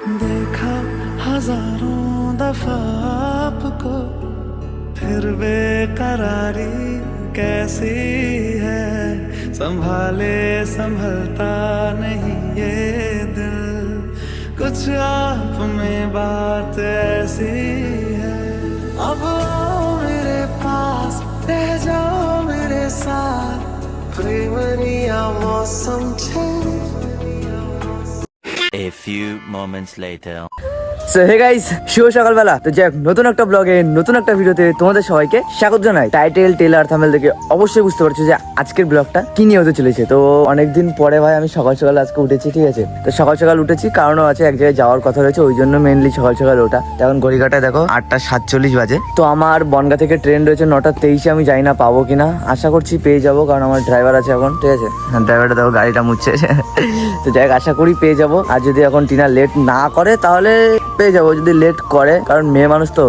देखा हज़ारों दफ़ा आपको, फिर बेकरारी कैसी है? संभाले संभलता नहीं ये दिल। कुछ आप में बात ऐसी है। अब आओ मेरे पास, रह जाओ मेरे साथ। प्रेमनिया मौसम छे। A few moments later. So hey guys শুভ সকালবেলা। তো যাই নতুন একটা ব্লগে নতুন একটা ভিডিওতে তোমাদের সবাইকে স্বাগত জানাই। টাইটেল টেলার থামেল থেকে অবশ্যই বুঝতে পারছ যে আজকের ব্লগটা কি নিয়ে হতে চলেছে। তো অনেকদিন পরে ভাই আমি সকাল সকাল আজকে উঠেছি, ঠিক আছে? তো সকাল সকাল উঠেছি, কারণও আছে এক জায়গায় যাওয়ার কথা রয়েছে, ওই জন্য মেনলি সকাল সকাল তো এখন ঘড়িকাটায় দেখো, আটটা সাতচল্লিশ বাজে। তো আমার বনগা থেকে ট্রেন রয়েছে নটা তেইশে, আমি জানি না পাবো কিনা। আশা করছি পেয়ে যাব, কারণ আমার ড্রাইভার আছে এখন, ঠিক আছে? ড্রাইভারটা দেখো, গাড়িটা মুছছে। তো যাই আশা করি পেয়ে যাব। আর যদি এখন টিনা লেট না করে, তাহলে পেয়ে যাব যদি লেট করে, কারণ মেয়ে মানুষ তো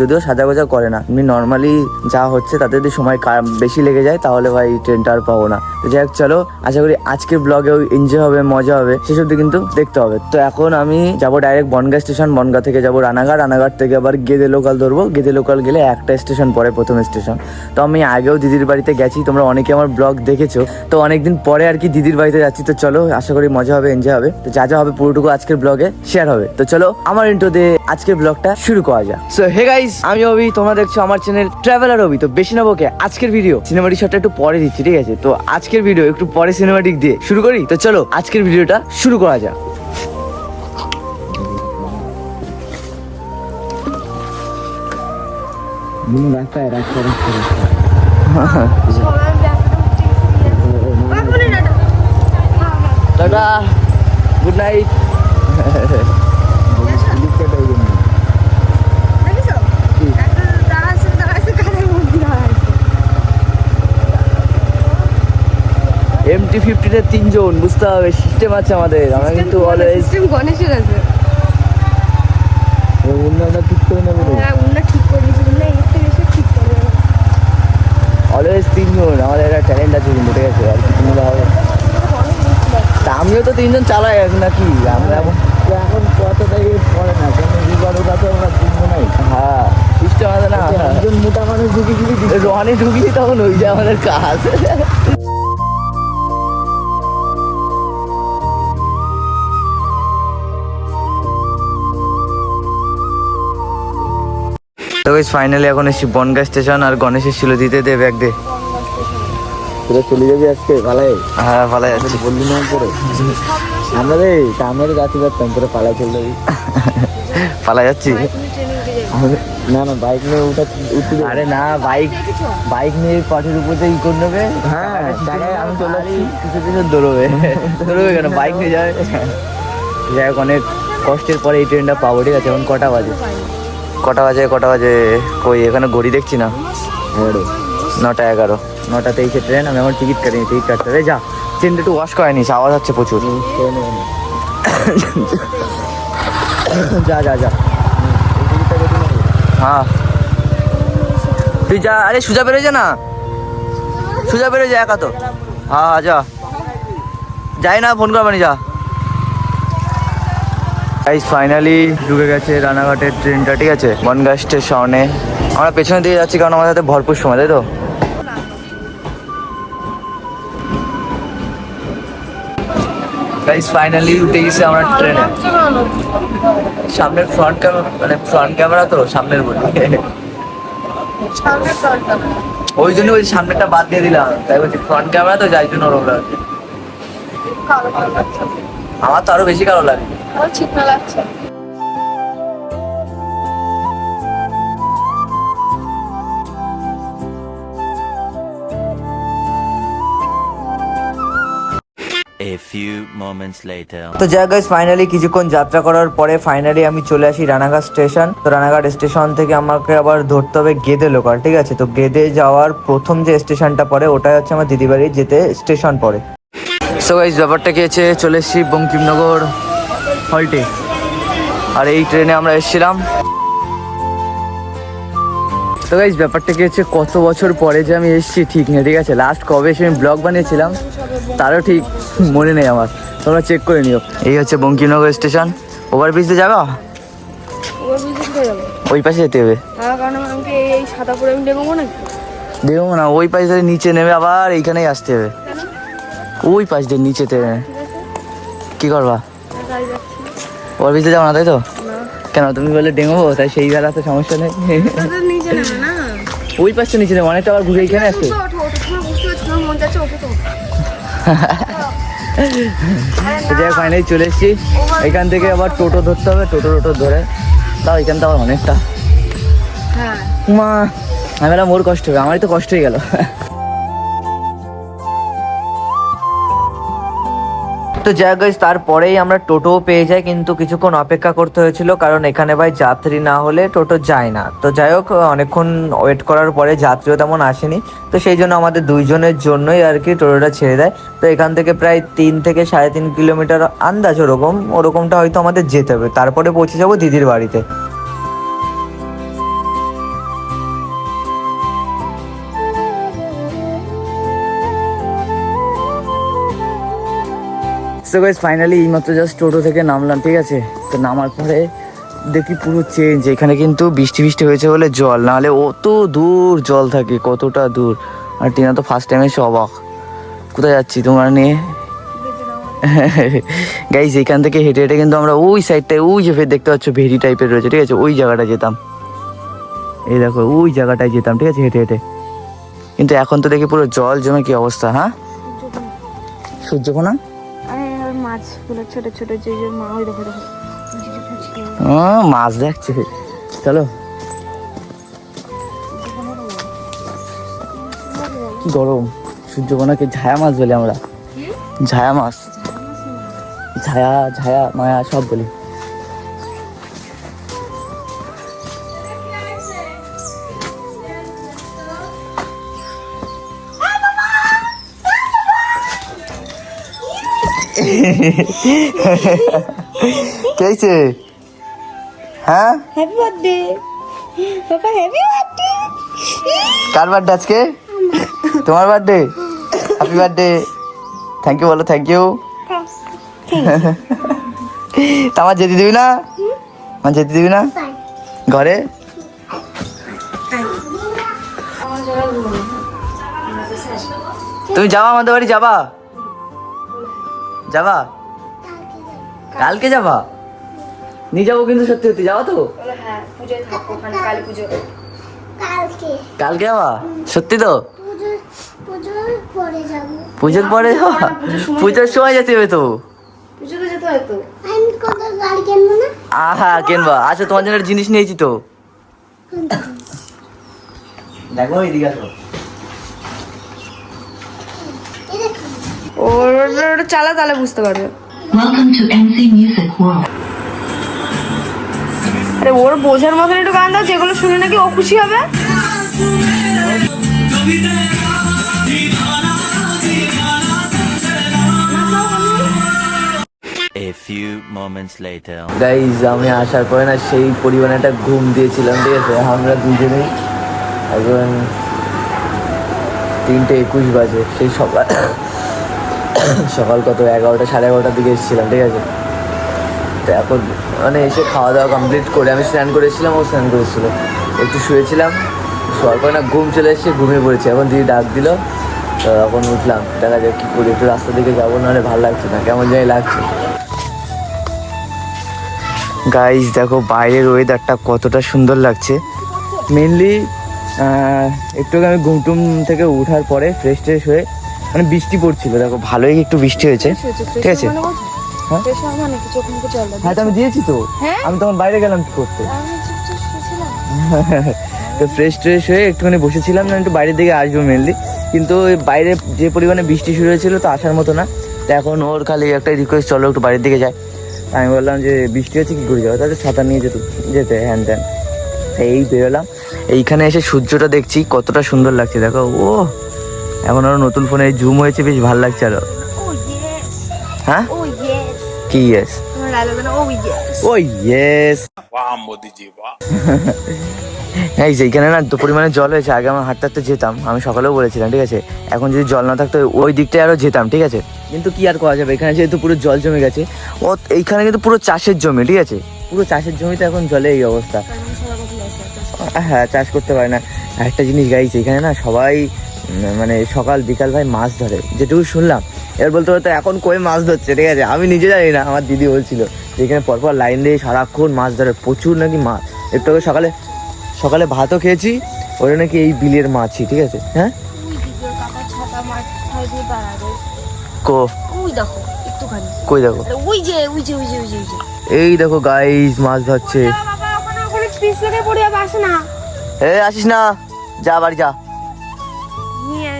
যদিও সাজা গোজা করে না। এমনি নর্মালি যা হচ্ছে তাতে যদি সময় বেশি লেগে যায়, তাহলে ভাই ট্রেনটা আর পাবো না। তো যাই হোক, চলো, আশা করি আজকের ব্লগেও এনজয় হবে, মজা হবে সেসব কিন্তু দেখতে হবে। তো এখন আমি যাব ডাইরেক্ট বনগা স্টেশন বনগা থেকে যাব রানাঘাট রানাঘাট থেকে আবার গেদে লোকাল ধরবো। গেদে লোকাল গেলে একটা স্টেশন পরে প্রথম স্টেশন তো আমি আগেও দিদির বাড়িতে গেছি, তোমরা অনেকে আমার ব্লগ দেখেছ। তো অনেকদিন পরে আর কি দিদির বাড়িতে যাচ্ছি, তো চলো, আশা করি মজা হবে এনজয় হবে। তো যা যা হবে পুরোটুকু আজকের ব্লগে শেয়ার হবে। তো চলো, আমার ইন্টো দিয়ে আজকের ব্লগটা শুরু করা যাক। সো হে গাইস আমি অভি তোমরা দেখছ আমার চ্যানেল ট্রাভেলার অভি। তো বেশি নেব কে আজকের ভিডিও সিনেমাটিক শটটা একটু পরে দিচ্ছি ঠিক আছে? তো আজকের ভিডিও একটু পরে সিনেমাটিক দিয়ে শুরু করি। তো চলো আজকের ভিডিওটা শুরু করা যাক। টাটা গুড নাইট এমটি ফিফটিতে তিনজন বুঝতে হবে সিস্টেম আছে আমাদের আমরা কিন্তু অলওয়েজ গণেশের আছে। অন্যটা ঠিক করে নেব হ্যাঁ উন্না ঠিক করে দিয়েছে উন্না এর থেকে এসে ঠিক করে অলওয়েজ তিনজন আমাদের একটা ট্যালেন্ট আছে কিন্তু ঠিক আছে আর কিছু হবে। আমিও তো তিনজন চালাই এখন নাকি আমরা এখন এখন কতটাই পড়ে না কেন কাছে আমরা তিনজন নাই হ্যাঁ সিস্টেম আছে না। একজন মোটা মানুষ ঢুকি দিলি রোহানি ঢুকিয়ে তখন ওই যে আমাদের কাজ। গাইস ফাইনালি এখন এসছি বনগা স্টেশন আর গণেশের ছিল দিতে দে ব্যাগ দে। তোরা চলে যাবি আজকে? পালাই? হ্যাঁ ভালো যাচ্ছি বললি না করে আমরা রে তা আমরা যাচ্ছি পারতাম তোরা পালাই চলে যাবি। পালা যাচ্ছি। না না বাইক নিয়ে উঠা উঠতে। আরে না বাইক বাইক নিয়ে পাটির উপর দিয়ে ই করে নেবে। হ্যাঁ আমি চলে আসছি কিছু কিছু দৌড়বে। দৌড়বে কেন? বাইক নিয়ে যাবে যাই হোক অনেক কষ্টের পরে এই ট্রেনটা পাবো ঠিক আছে? এখন কটা বাজে? কটা বাজে কটা বাজে? কই এখানে ঘড়ি দেখছি না। রে। নটা এগারো। নটা তেইশে ট্রেন আমি এখন টিকিট কাটিনি টিকিট কাটতে হবে। যা ট্রেনটা একটু ওয়াশ করে নিস আওয়াজ হচ্ছে প্রচুর। যা যা যা। হ্যাঁ। তুই যা আরে সুজা বেরোয় যা না। সুজা বেরোয় যা একা তো। হ্যাঁ যা। যাই না ফোন করবানি যা। গাইস ফাইনালি ঢুকে গেছে রানাঘাটের ট্রেনটা ঠিক আছে? বনগা স্টেশনে আমরা পেছনে দিয়ে যাচ্ছি কারণ আমাদের হাতে ভরপুর সময় তাই তো? গাইস ফাইনালি উঠে গেছে আমরা ট্রেনে সামনের ফ্রন্ট ক্যামেরা মানে ফ্রন্ট ক্যামেরা তো সামনের বলি ওই জন্য ওই সামনেটা বাদ দিয়ে দিলাম। তাই বলছি ফ্রন্ট ক্যামেরা তো যাই জন্য ওরকম লাগছে। আমার তো আরও বেশি কালো লাগে আমার ঠিক না লাগছে। A few তো যাই গাইস ফাইনালি কিছুক্ষণ যাত্রা করার পরে ফাইনালি আমি চলে আসি রানাঘাট স্টেশন তো রানাঘাট স্টেশন থেকে আমাকে আবার ধরতে হবে গেদে লোকাল ঠিক আছে? তো গেদে যাওয়ার প্রথম যে স্টেশনটা পড়ে ওটাই হচ্ছে আমার দিদি বাড়ি যেতে স্টেশন পড়ে। সো গাইস ব্যাপারটা কি হচ্ছে? চলে এসেছি বঙ্কিমনগর। হল্টে আর এই ট্রেনে আমরা এসেছিলাম। তো গাইস ব্যাপারটা কি হচ্ছে কত বছর পরে যে আমি এসেছি ঠিক নেই ঠিক আছে? লাস্ট কবে এসে আমি ব্লগ বানিয়েছিলাম তারও ঠিক মনে নেই আমার। তোমরা চেক করে নিও। এই হচ্ছে বঙ্কিমনগর স্টেশন ওভার ব্রিজে যাব? ওই পাশে যেতে হবে। হ্যাঁ দেখব না ওই পাশ ধরে নিচে নেমে আবার এইখানেই আসতে হবে। ওই পাশ দিয়ে নিচেতে। কি করবা? ওভার ব্রিজে যাব না তাই তো? কেন তুমি বলে ডেঙ্গো তাই সেই বেলাতে সমস্যা নেই। ওই পাশে নিচে নেবে অনেকটা আবার ঘুরে এখানে মন তো তো। যাই ফাইনালি চলে এসেছি। এখান থেকে আবার টোটো ধরতে হবে টোটো টোটো ধরে। তাও এখান থেকে আবার অনেকটা। হ্যাঁ। মা আমি বললাম ওর কষ্ট হবে আমারই তো কষ্ট হয়ে গেল। তো যাই হোক তারপরেই আমরা টোটোও পেয়ে যাই, কিন্তু কিছুক্ষণ অপেক্ষা করতে হয়েছিল, কারণ এখানে ভাই যাত্রী না হলে টোটো যায় না। তো যাই হোক, অনেকক্ষণ ওয়েট করার পরে যাত্রীও তেমন আসেনি, তো সেই জন্য আমাদের দুইজনের জন্যই আর কি টোটোটা ছেড়ে দেয়। তো এখান থেকে প্রায় তিন থেকে সাড়ে তিন কিলোমিটার আন্দাজ ওরকম, ওরকমটা হয়তো আমাদের যেতে হবে। তারপরে পৌঁছে যাব দিদির বাড়িতে। সো গাইস ফাইনালি এইমাত্র জাস্ট টোটো থেকে নামলাম, ঠিক আছে? তো নামার পরে দেখি পুরো চেঞ্জ এখানে কিন্তু বৃষ্টি বৃষ্টি হয়েছে বলে জল, নাহলে অত দূর জল থাকে, কতটা দূর। আর টিনা তো ফার্স্ট টাইম এসে অবাক। কোথায় যাচ্ছি তোমার নিয়ে? গাইজ এখান থেকে হেঁটে হেঁটে কিন্তু আমরা ওই সাইডটায় ওই যে দেখতে পাচ্ছ ভেরি টাইপের রয়েছে, ঠিক আছে? ওই জায়গাটা যেতাম। এই দেখো, ওই জায়গাটায় যেতাম, ঠিক আছে? হেঁটে হেঁটে। কিন্তু এখন তো দেখি পুরো জল জমে কি অবস্থা হ্যাঁ? সূর্যকোনা মাছগুলো ছোট ছোট যে যে মা ওই দেখো দেখো। ও মাছ দেখছে। চলো। কি গরম। সূর্যকোনাকে ঝায়া মাছ বলি আমরা। ঝায়া মাছ। ঝায়া ঝায়া মায়া সব বলি। কে হয়েছে? হ্যাঁ? Happy birthday papa happy birthday কার বার্থডে আজকে? তোমার birthday happy birthday thank you বলো থ্যাংক ইউ আমার যেতে দিবি না? আমার যেতে দিবি না? ঘরে? তুমি যাবা আমাদের বাড়ি যাবা? যাবা? কালকে যাবা? নিয়ে যাব কিন্তু সত্যি সত্যি যাবা তো? হ্যাঁ কালকে। কালকে যাবা? সত্যি তো? পুজোর পরে যাব। পুজোর সময় যেতে হবে তো? হয় আহা কেনবা। আচ্ছা তোমার জন্য একটা জিনিস নিয়েছি তো। দেখো এদিকে আসো এই দেখো ওর ওটা চালা তাহলে বুঝতে পারবে Welcome to NC Music World. আরে ওর বোঝার মতন একটু গান দাও যেগুলো শুনে নাকি ও খুশি হবে A few moments later. Guys আমি আসার পরে না সেই পরিমাণে একটা ঘুম দিয়েছিলাম ঠিক আছে আমরা দুজনেই এখন তিনটে একুশ বাজে সেই সকাল সকাল কত? এগারোটা, সাড়ে এগারোটার দিকে এসেছিলাম, ঠিক আছে? তো এখন মানে এসে খাওয়া দাওয়া কমপ্লিট করে আমি স্নান করেছিলাম ও স্নান করেছিল একটু শুয়েছিলাম, শোয়ার পরে না ঘুম চলে এসেছে, ঘুমিয়ে পড়েছি। এখন দিদি ডাক দিল, তো এখন উঠলাম। দেখা যাক কী করি, একটু রাস্তার দিকে যাব, নাহলে ভালো লাগছে না, কেমন জানি লাগছে। গাইজ দেখো, বাইরের ওয়েদারটা কতটা সুন্দর লাগছে। মেনলি একটু আমি ঘুমটুম থেকে উঠার পরে ফ্রেশ ট্রেশ হয়ে মানে বৃষ্টি পড়ছিল দেখো ভালোই একটু বৃষ্টি হয়েছে। ঠিক আছে? হ্যাঁ? মানে হ্যাঁ তো আমি দিয়েছি তো। হ্যাঁ? আমি তখন বাইরে গেলাম কি করতে? তো ফ্রেশ ট্রেশ হয়ে একটুখানি বসেছিলাম না একটু বাইরের দিকে আসব মেনলি কিন্তু বাইরে যে পরিমাণে বৃষ্টি শুরু হয়েছিল তো আসার মতো না। তো এখন ওর খালি একটা রিকোয়েস্ট চলো একটু বাইরের দিকে যাই। আমি বললাম যে বৃষ্টি হচ্ছে কি করে যাব? তাহলে ছাতা নিয়ে যেত যেতে হ্যান ত্যান। এই বেরোলাম। এইখানে এসে সূর্যটা দেখছি কতটা সুন্দর লাগছে দেখো। ও এখন আরও নতুন ফোনে জুম হয়েছে বেশ ভালো লাগছে আরও। হ্যাঁ? ও ইয়েস কি ইয়েস ও ইয়েস এই যে না তো পরিমাণে জল হয়েছে আগে আমার হাঁটতে হাঁটতে যেতাম আমি সকালেও বলেছিলাম ঠিক আছে? এখন যদি জল না থাকতো ওই দিকটায় আরও যেতাম ঠিক আছে? কিন্তু কি আর করা যাবে? এখানে যেহেতু পুরো জল জমে গেছে ও এইখানে কিন্তু পুরো চাষের জমি ঠিক আছে? পুরো চাষের জমিতে এখন জলে এই অবস্থা। হ্যাঁ চাষ করতে পারে না। একটা জিনিস গাইছে এখানে না সবাই মানে সকাল বিকাল ভাই মাছ ধরে যেটুকু শুনলাম। এবার বলতে বলতে এখন কই মাছ ধরছে ঠিক আছে? আমি নিজে জানি না আমার দিদি বলছিল যেখানে পরপর লাইন দিয়ে সারাক্ষণ মাছ ধরে প্রচুর নাকি মাছ একটু আগে সকালে সকালে ভাতও খেয়েছি ওটা নাকি এই বিলের মাছই ঠিক আছে? হ্যাঁ? কো। কই দেখো? ওই যে ওই যে ওই যে ওই যে এই দেখো গাইস মাছ ধরছে। বাবা ওখানে ওখানে পিস লেগে পড়ে আসে না। এ আসিস না। যা বাড়ি যা। নিয়ে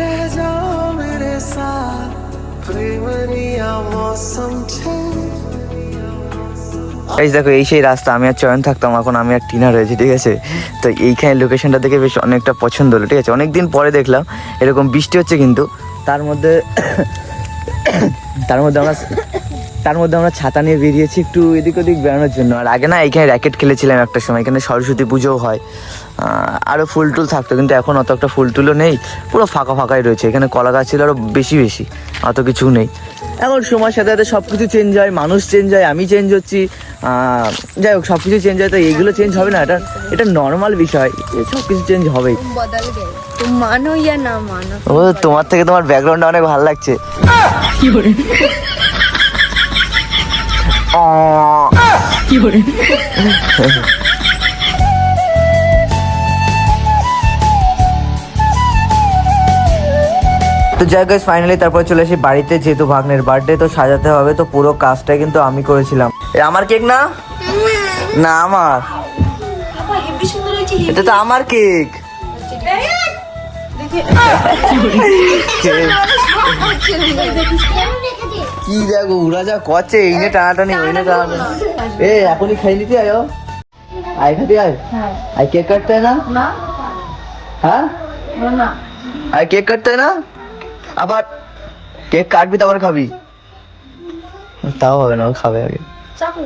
रह जाओ मेरे साथ प्रेमनिया मौसम change এই দেখো এই সেই রাস্তা আমি আর চয়ন থাকতাম এখন আমি আর টিনা রয়েছি ঠিক আছে তো এইখানে লোকেশনটা দেখে বেশ অনেকটা পছন্দ হলো ঠিক আছে অনেকদিন পরে দেখলাম এরকম বৃষ্টি হচ্ছে কিন্তু তার মধ্যে তার মধ্যে আমরা তার মধ্যে আমরা ছাতা নিয়ে বেরিয়েছি একটু এদিক ওদিক বেড়ানোর জন্য। আর আগে না এখানে র্যাকেট খেলেছিলাম একটা সময় এখানে সরস্বতী পুজোও হয়। আরও ফুল টুল থাকতো কিন্তু এখন অত একটা ফুল টুলও নেই পুরো ফাঁকা ফাঁকাই রয়েছে। এখানে কলা গাছ ছিল আরও বেশি বেশি অত কিছু নেই। এখন সময়ের সাথে সাথে সব কিছু চেঞ্জ হয় মানুষ চেঞ্জ হয় আমি চেঞ্জ হচ্ছি। যাই হোক সব কিছু চেঞ্জ হয় তো এইগুলো চেঞ্জ হবে না এটা এটা নর্মাল বিষয় সব কিছু চেঞ্জ হবেই। মানো ইয়া না মানো? ও তোমার থেকে তোমার ব্যাকগ্রাউন্ডটা অনেক ভালো লাগছে। আহ, তো যাই গাইস ফাইনালি তারপরে চলে আসি বাড়িতে যেহেতু ভাগ্নের বার্থডে তো সাজাতে হবে তো পুরো কাজটা কিন্তু আমি করেছিলাম। আমার কেক না? না আমার। এটা তো আমার কেক কি দেখো ওরা যা করছে এই নে টানাটানি ওই নে টানাটানি এ এখনই খাই নিতে আয় আয় খাতে আয়। আয় কেক কাটতে হয়? না হ্যাঁ আয় কেক কাটতে না? আবার কেক কাটবি তারপর খাবি। তাও হবে না খাবে আগে। চাকু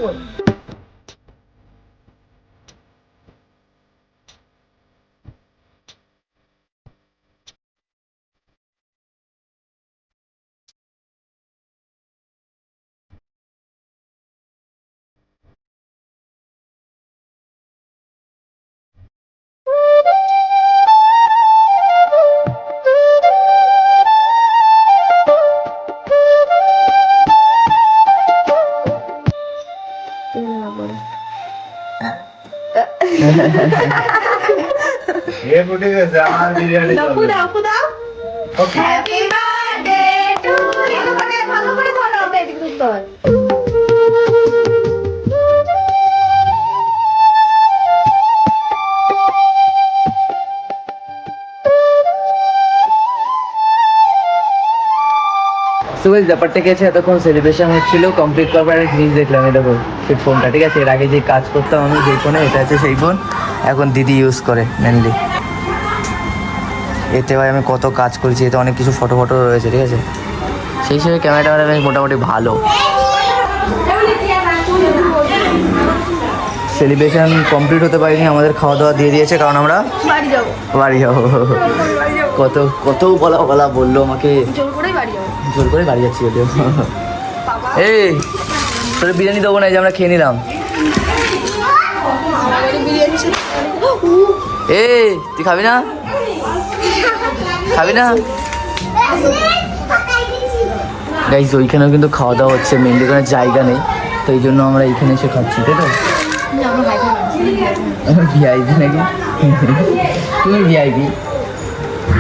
তো guys, ব্যাপারটা কি আছে? এতক্ষণ সেলিব্রেশন হচ্ছিল কমপ্লিট একটা জিনিস দেখলাম এটা দেখো সেই ফোনটা ঠিক আছে? এর আগে যে কাজ করতাম আমি যেই ফোনে এটা আছে সেই ফোন এখন দিদি ইউজ করে মেনলি এতে ভাই আমি কত কাজ করেছি এতে অনেক কিছু ফটো ফটো রয়েছে ঠিক আছে? সেই হিসেবে ক্যামেরা ক্যামেরাটা বেশ মোটামুটি ভালো। সেলিব্রেশন কমপ্লিট হতে পারিনি আমাদের খাওয়া দাওয়া দিয়ে দিয়েছে কারণ আমরা বাড়ি যাব। বাড়ি যাব। কত কত বলা বলা বলল আমাকে। জোর করেই বাড়ি যাব। জোর করে বাড়ি যাচ্ছি যদিও। এই তোর বিরিয়ানি দেবো না এই যে আমরা খেয়ে নিলাম। এ তুই খাবি না? খাবি না? গাইজ ওইখানেও কিন্তু খাওয়া দাওয়া হচ্ছে মেনলি কোনো জায়গা নেই তো এই জন্য আমরা এইখানে এসে খাচ্ছি তাই তো? ভিআইপি নাকি? তুমি ভিআইপি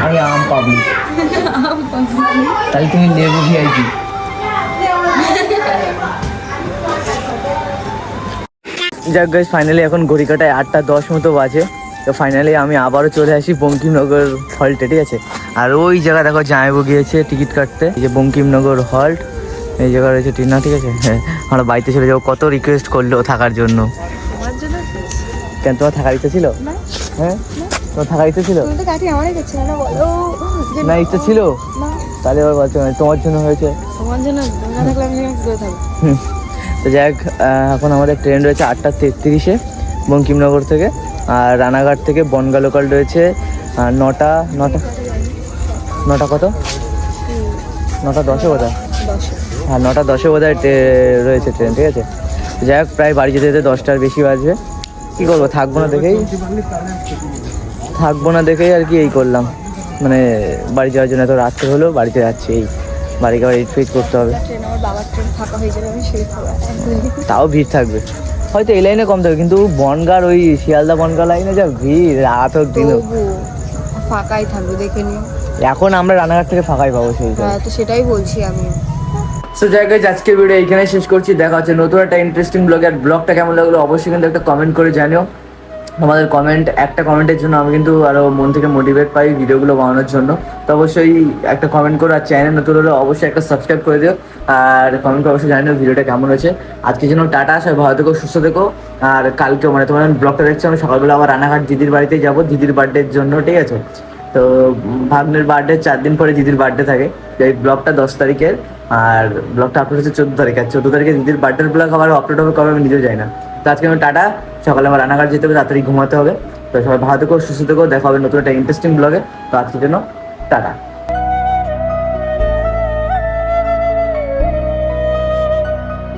আমি আম পাবলিক। তাহলে তুমি লেবু ভিআইপি যাক গাইজ ফাইনালি এখন ঘড়ি কাটায় আটটা দশ মতো বাজে। তো ফাইনালি আমি আবারও চলে আসি বঙ্কিমনগর হল্টে ঠিক আছে? আর ওই জায়গা দেখো জামাইবু গিয়েছে টিকিট কাটতে। এই যে বঙ্কিমনগর হল্ট এই জায়গা রয়েছে টিনা ঠিক আছে? হ্যাঁ আমরা বাড়িতে চলে যাব। কত রিকোয়েস্ট করল থাকার জন্য। কেন তোমার থাকার ইচ্ছা ছিল? হ্যাঁ? তোমার থাকার ইচ্ছা ছিল? না ইচ্ছা ছিল? তাহলে এবার বলছো তোমার জন্য হয়েছে। তোমার জন্য না থাকলে আমি তো যাই হোক, এখন আমাদের ট্রেন রয়েছে আটটা তেত্রিশে বঙ্কিমনগর থেকে। আর রানাঘাট থেকে বনগা লোকাল রয়েছে নটা নটা নটা কত? নটা দশে বোধ হ্যাঁ নটা দশে বোধ রয়েছে ট্রেন ঠিক আছে? যাই হোক প্রায় বাড়ি যেতে যেতে দশটার বেশি বাজবে। কী করব থাকব না দেখেই? থাকব না দেখেই আর কি এই করলাম। মানে বাড়ি যাওয়ার জন্য এত রাত্রে হলো বাড়িতে যাচ্ছি এই। বাড়িকে আবার এইট ফিট করতে হবে। ট্রেন আমার বাবার ট্রেন ফাঁকা হয়ে যাবে আমি সেই খাবার তাও ভিড় থাকবে। হয়তো এই লাইনে কম থাকবে কিন্তু বনগার ওই শিয়ালদা বনগা লাইনে যা ভিড় রাত হোক দিন ফাঁকাই থাকবে দেখে নিও। এখন আমরা রানাঘাট থেকে ফাঁকাই পাবো সেই হ্যাঁ তো সেটাই বলছি আমি। সো জায়গা আজকের ভিডিও এইখানে শেষ করছি। দেখা হচ্ছে নতুন একটা ইন্টারেস্টিং ব্লগ আর ব্লগটা কেমন লাগল অবশ্যই কিন্তু একটা কমেন্ট করে জানিও। আমাদের কমেন্ট একটা কমেন্টের জন্য আমি কিন্তু আরও মন থেকে মোটিভেট পাই ভিডিওগুলো বানানোর জন্য। তো অবশ্যই একটা কমেন্ট করো আর চ্যানেল নতুন হলে অবশ্যই একটা সাবস্ক্রাইব করে দিও। আর কমেন্ট করে অবশ্যই জানিও ভিডিওটা কেমন হয়েছে। আজকের জন্য টাটা, সবাই ভালো থেকো, সুস্থ থেকো। আর কালকে মানে তোমার ব্লগটা দেখছি, আমি সকালবেলা আবার রানাঘাট দিদির বাড়িতেই যাব, দিদির বার্থডের জন্য, ঠিক আছে? তো ভাগ্নের বার্থডে চার দিন পরে দিদির বার্থডে থাকে। এই ব্লগটা দশ তারিখের। আর ব্লগটা আপলোড হচ্ছে চোদ্দ তারিখ। আর চোদ্দ তারিখে দিদির বার্থডের ব্লগ আবার আপলোড হবে, কবে আমি নিজেও যাই না। তো আজকে আমি টাটা। সকালে আমার রান্নাঘাট যেতে হবে, তাড়াতাড়ি ঘুমাতে হবে। তো সবাই ভালো থেকো, সুস্থ থেকো, দেখা হবে নতুন একটা ইন্টারেস্টিং ব্লগে তো আজকের জন্য টাটা।